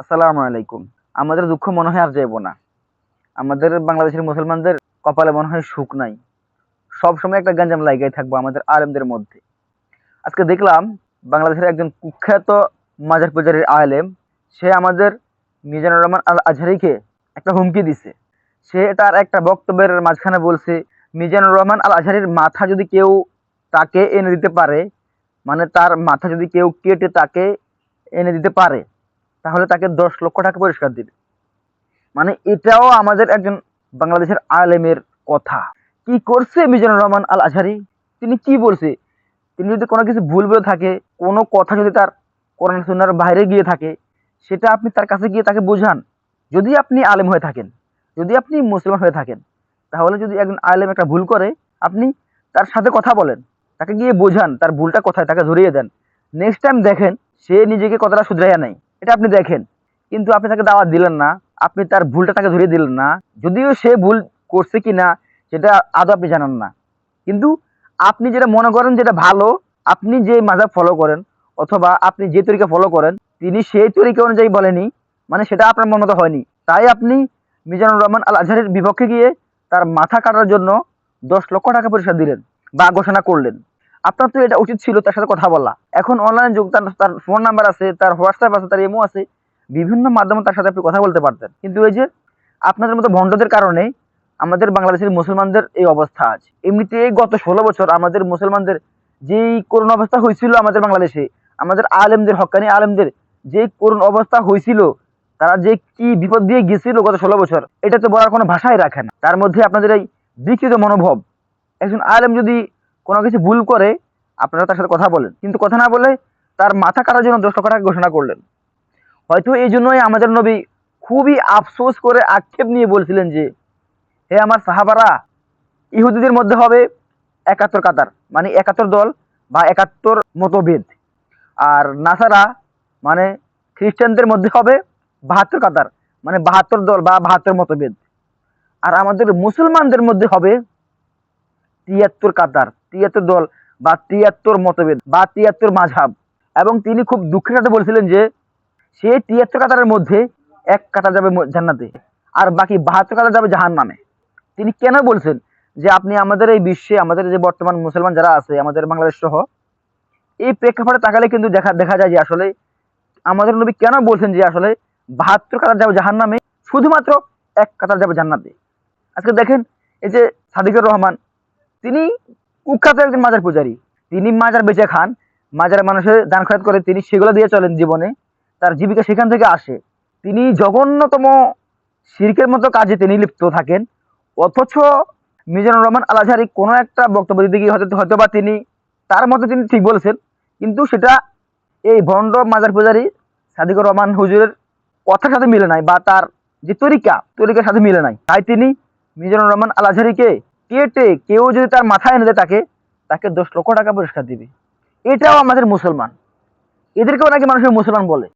আসসালামু আলাইকুম। আমাদের দুঃখ মনে হয় আর যাইব না। আমাদের বাংলাদেশের মুসলমানদের কপালে মনে হয় সুখ নাই। সব সময় একটা গঞ্জাম লাগাই থাকব আমাদের আলেমদের মধ্যে। আজকে দেখলাম বাংলাদেশের একজন কুখ্যাত মাজার পূজারীর আলেম, সে আমাদের মিজানুর রহমান আল আজহারিকে একটা হুমকি দিছে। সে তার একটা বক্তব্যের মাঝখানে বলছে, মিজানুর রহমান আল আজহারির মাথা যদি কেউ তাকে এনে দিতে পারে মানে তার মাথা যদি কেউ কেটে তাকে এনে দিতে পারে তাহলে তাকে দশ লক্ষ টাকা পুরস্কার দিবে। মানে এটাও আমাদের একজন বাংলাদেশের আলেমের কথা। কি করছে মিজানুর রহমান আল আজহারি তিনি কি বলছে? তিনি যদি কোনো কিছু ভুল বলে থাকে, কোনো কথা যদি তার কোরআন সুন্নার বাইরে গিয়ে থাকে, সেটা আপনি তার কাছে গিয়ে তাকে বোঝান। যদি আপনি আলেম হয়ে থাকেন, যদি আপনি মুসলমান হয়ে থাকেন, তাহলে যদি একজন আলেম একটা ভুল করে, আপনি তার সাথে কথা বলেন। তাকে গিয়ে বোঝান, তার ভুলটা কোথায়, তাকে ধরিয়ে দেন। নেক্সট টাইম দেখেন, সে নিজেকে কতটা শুধরাইয়া নেয়। এটা আপনি দেখেন। কিন্তু আপনি তাকে দাওয়াত দিলেন না, আপনি তার ভুলটা তাকে ধরিয়ে দিলেন না। যদিও সে ভুল করছে কি না সেটা আদৌ আপনি জানান না। কিন্তু আপনি যেটা মনে করেন যেটা ভালো, আপনি যে মাজাব ফলো করেন, অথবা আপনি যে তরিকা ফলো করেন, তিনি সেই তরিকা অনুযায়ী বলেনি মানে সেটা আপনার মনে হয়নি। তাই আপনি মিজানুর রহমান আল আজহারের বিপক্ষে গিয়ে তার মাথা কাটার জন্য দশ লক্ষ টাকা পুরস্কার দিলেন বা ঘোষণা করলেন। আপনার তো এটা উচিত ছিল তার সাথে কথা বলা। এখন অনলাইন যুগ, তার ফোন নাম্বার আছে, তার হোয়াটসঅ্যাপ আছে, তার ইমো আছে, বিভিন্ন মাধ্যমে তার সাথে আপনি কথা বলতে পারতেন। কিন্তু এই যে আপনাদের মতো ভণ্ডদের কারণে আমাদের বাংলাদেশের মুসলমানদের এই অবস্থা আজ। এমনিতে গত ষোলো বছর আমাদের মুসলমানদের যেই করুণ অবস্থা হয়েছিল আমাদের বাংলাদেশে, আমাদের আলেমদের, হকানি আলেমদের যে করুণ অবস্থা হয়েছিল, তারা যে কি বিপদ দিয়ে গেছিল গত ষোলো বছর, এটা তো বলার কোনো ভাষাই রাখে না। তার মধ্যে আপনাদের এই বিকৃত মনোভাব। একজন আলেম যদি কোনো কিছু ভুল করে আপনারা তার সাথে কথা বলেন। কিন্তু কথা না বলে তার মাথা কাটার জন্য দশ লক্ষ ঘোষণা করলেন। হয়তো এই জন্যই আমাদের নবী খুবই আফসোস করে আক্ষেপ নিয়ে বলছিলেন যে, হে আমার সাহাবারা, ইহুদিদের মধ্যে হবে একাত্তর কাতার মানে একাত্তর দল বা একাত্তর মতভেদ। আর নাসারা মানে খ্রিস্টানদের মধ্যে হবে বাহাত্তর কাতার মানে বাহাত্তর দল বা বাহাত্তর মতভেদ। আর আমাদের মুসলমানদের মধ্যে হবে তিয়াত্তর কাতার তিয়াত্তর দল বা তিয়াত্তর মতভেদ বা তিয়াত্তর মাঝহাব এবং তিনি খুব দুঃখের সাথে বলছিলেন যে, সে তিয়াত্তর কাতারের মধ্যে এক কাতার যাবে জান্নাতে, আর বাকি বাহাত্তর কাতার যাবে জাহান নামে তিনি কেন বলছেন যে, আপনি আমাদের এই বিশ্বে, আমাদের যে বর্তমান মুসলমান যারা আছে, আমাদের বাংলাদেশ সহ, এই প্রেক্ষাপটে তাকালে কিন্তু দেখা দেখা যায় যে আসলে আমাদের নবী কেন বলছেন যে আসলে বাহাত্তর কাতার যাবে জাহান নামে শুধুমাত্র এক কাতার যাবে জান্নাতে। আজকে দেখেন, এই যে সাদিকুর রহমান তিনি কুখ্যাত একজন মাজার পূজারী। তিনি মাজার বেঁচে খান, মাজার মানুষের দান খয়াত করে তিনি সেগুলো দিয়ে চলেন জীবনে, তার জীবিকা সেখান থেকে আসে। তিনি জঘন্যতম শিরকের মতো কাজে তিনি লিপ্ত থাকেন, অথচ মিজানুর রহমান আল আজহারি কোনো একটা বক্তব্য দিতে গিয়ে হয়তো হয়তো বা তিনি তার মতো তিনি ঠিক বলেছেন, কিন্তু সেটা এই ভণ্ড মাজার পূজারী সাদিকুর রহমান হুজুরের কথার সাথে মিলে নাই বা তার যে তরিকা, তরিকার সাথে মিলে নাই। তাই তিনি মিজানুর রহমান আল আজহারিকে কেটে কেউ যদি তার মাথায় এনে দেয় তাকে তাকে দশ লক্ষ টাকা পুরস্কার দিবে। এটাও আমাদের মুসলমান। এদেরকেও নাকি মানুষের মুসলমান বলে।